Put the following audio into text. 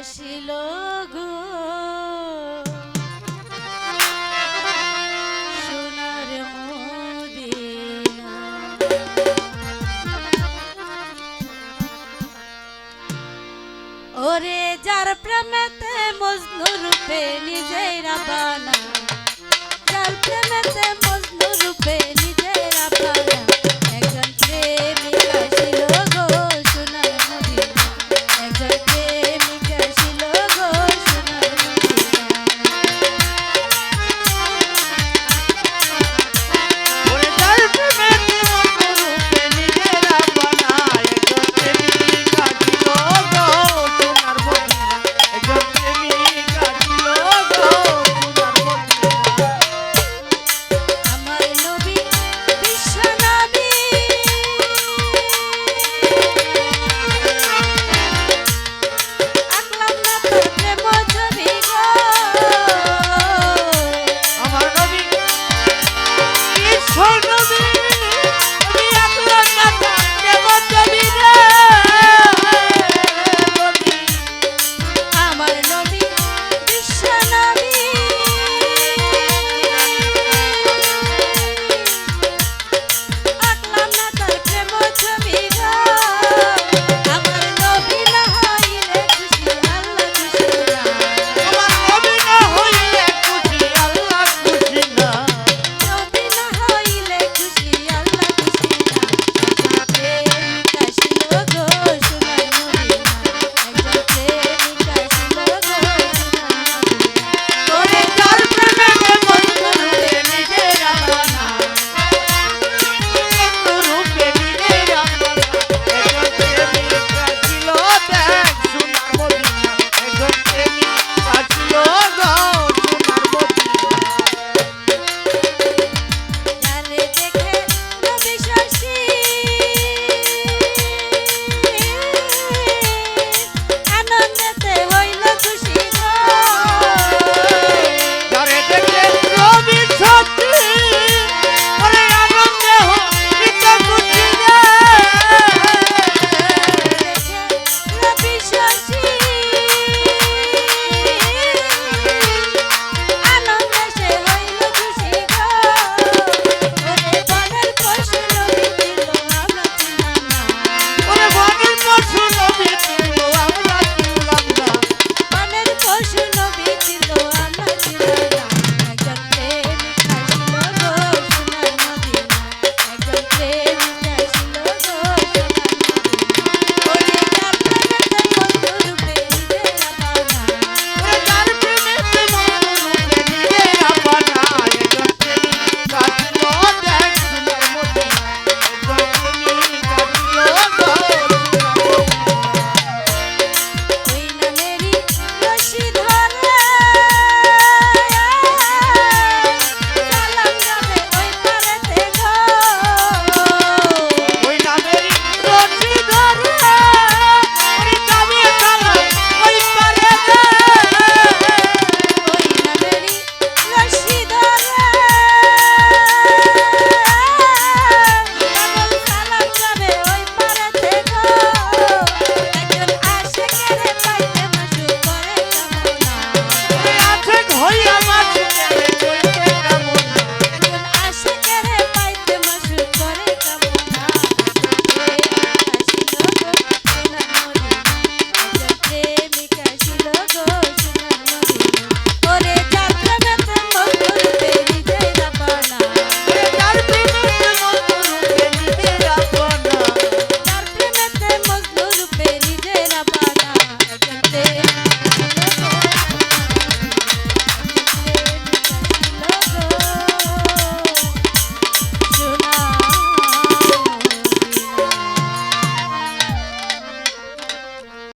আসিল গো। ওরে যার প্রেমেতে মজনু রূপে নিজের বানা যার প্রেমেতে মজনু রূপে নিজের বানা